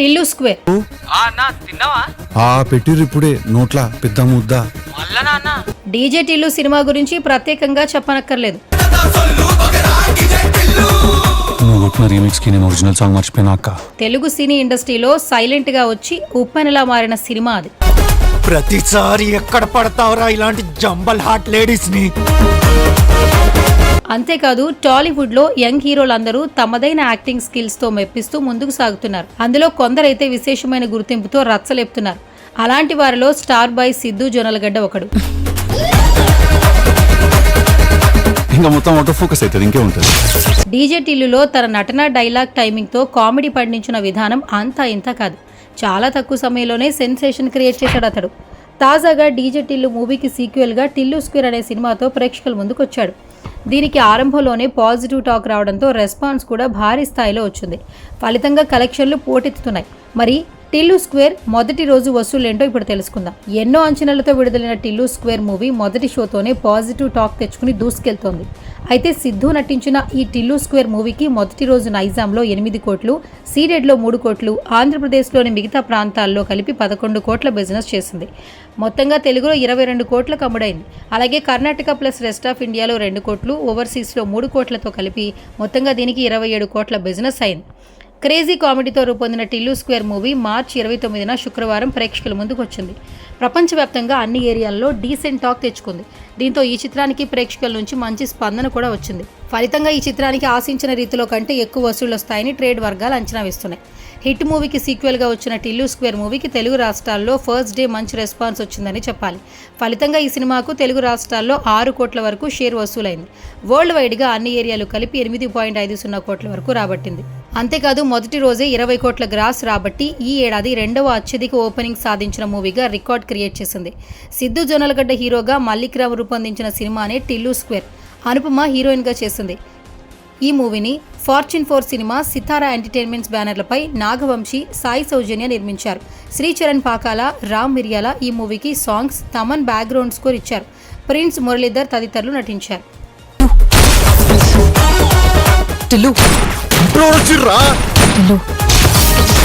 Tillu square. ఆ అన్న తిన్నావా? ఆ పెట్టిర్రు ఇప్పుడే నోట్ల పెద్ద ముద్ద. మళ్ళా నాన్న డీజే టిల్లు సినిమా గురించి ప్రత్యేకంగా చెప్పనక్కర్లేదు. నువ్వు కొట్టిన రీమిక్స్కి నేను ఒరిజినల్ సాంగ్ మర్చిపోయినా అక్క. తెలుగు సినీ ఇండస్ట్రీలో సైలెంట్గా వచ్చి ఉప్పెనలా మారిన సినిమా అది. ప్రతిసారి ఎక్కడ పడతావురా ఇలాంటి జంబల్ హాట్ లేడీస్ని అంతేకాదు టాలీవుడ్లో యంగ్ హీరోలందరూ తమదైన యాక్టింగ్ స్కిల్స్తో మెప్పిస్తూ ముందుకు సాగుతున్నారు. అందులో కొందరైతే విశేషమైన గుర్తింపుతో రచ్చలేపుతున్నారు. అలాంటి వారిలో స్టార్ బాయ్ సిద్ధు జొన్నలగడ్డ ఒకడు. ఇంకా మొత్తం ఆటో ఫోకస్ అవుతుంది ఇంకే ఉంటుంది డీజే టిల్లులో తన నటన డైలాగ్ టైమింగ్తో కామెడీ పండించిన విధానం అంతా ఇంత కాదు. చాలా తక్కువ సమయంలోనే సెన్సేషన్ క్రియేట్ చేశాడు అతడు. తాజాగా డీజే టిల్లు మూవీకి సీక్వెల్గా టిల్లు స్క్వేర్ అనే సినిమాతో ప్రేక్షకుల ముందుకు వచ్చాడు దీనికి ఆరంభంలోనే పాజిటివ్ టాక్ రావడంతో రెస్పాన్స్ కూడా భారీ స్థాయిలో వచ్చింది. ఫలితంగా కలెక్షన్లు పోటెత్తుతున్నాయి. మరి టిల్లు స్క్వేర్ మొదటి రోజు వసూలేంటో ఇప్పుడు తెలుసుకుందాం. ఎన్నో అంచనాలతో విడుదలైన టిల్లు స్క్వేర్ మూవీ మొదటి షోతోనే పాజిటివ్ టాక్ తెచ్చుకుని దూసుకెళ్తోంది. అయితే సిద్ధు నటించిన ఈ టిల్లు స్క్వేర్ మూవీకి మొదటి రోజు నైజాంలో ఎనిమిది కోట్లు సీడెడ్లో మూడు కోట్లు ఆంధ్రప్రదేశ్లోని మిగతా ప్రాంతాల్లో కలిపి పదకొండు కోట్ల బిజినెస్ చేసింది. మొత్తంగా తెలుగులో ఇరవై రెండు కోట్లకు అమ్ముడైంది అలాగే కర్ణాటక ప్లస్ రెస్ట్ ఆఫ్ ఇండియాలో రెండు కోట్లు ఓవర్సీస్లో మూడు కోట్లతో కలిపి మొత్తంగా దీనికి ఇరవై ఏడు కోట్ల బిజినెస్ అయింది. క్రేజీ కామెడీతో రూపొందిన టిల్లు స్క్వేర్ మూవీ మార్చి ఇరవై తొమ్మిదిన శుక్రవారం ప్రేక్షకుల ముందుకు వచ్చింది ప్రపంచవ్యాప్తంగా అన్ని ఏరియాల్లో డీసెంట్ టాక్ తెచ్చుకుంది. దీంతో ఈ చిత్రానికి ప్రేక్షకుల నుంచి మంచి స్పందన కూడా వచ్చింది. ఫలితంగా ఈ చిత్రానికి ఆశించిన రీతిలో కంటే ఎక్కువ వసూళ్ళు వస్తాయని ట్రేడ్ వర్గాలు అంచనా వేస్తున్నాయి. హిట్ మూవీకి సీక్వెల్గా వచ్చిన టిల్లు స్క్వేర్ మూవీకి తెలుగు రాష్ట్రాల్లో ఫస్ట్ డే మంచి రెస్పాన్స్ వచ్చిందని చెప్పాలి. ఫలితంగా ఈ సినిమాకు తెలుగు రాష్ట్రాల్లో ఆరు కోట్ల వరకు షేర్ వసూలైంది. వరల్డ్ వైడ్గా అన్ని ఏరియాలు కలిపి ఎనిమిది పాయింట్ ఐదు సున్నా కోట్ల వరకు రాబట్టింది. అంతేకాదు మొదటి రోజే ఇరవై కోట్ల గ్రాస్ రాబట్టి ఈ ఏడాది రెండవ అత్యధిక ఓపెనింగ్ సాధించిన మూవీగా రికార్డ్ క్రియేట్ చేసింది. సిద్ధు జొన్నలగడ్డ హీరోగా మల్లిక్రామ్ రూపొందించిన సినిమానే టిల్లు స్క్వేర్ అనుపమ హీరోయిన్గా చేసింది. ఈ మూవీని fortune four cinema Sithara entertainments బ్యానర్లపై Nagavamsi Sai Soujanya నిర్మించారు. శ్రీచరణ్ పాకాల రామ్ మిర్యాల ఈ మూవీకి సాంగ్స్ తమన్ బ్యాక్గ్రౌండ్ స్కోర్ ఇచ్చారు. ప్రిన్స్ మురళీధర్ తదితరులు నటించారు. టిల్లు ఇప్పుడు వచ్చిర్రా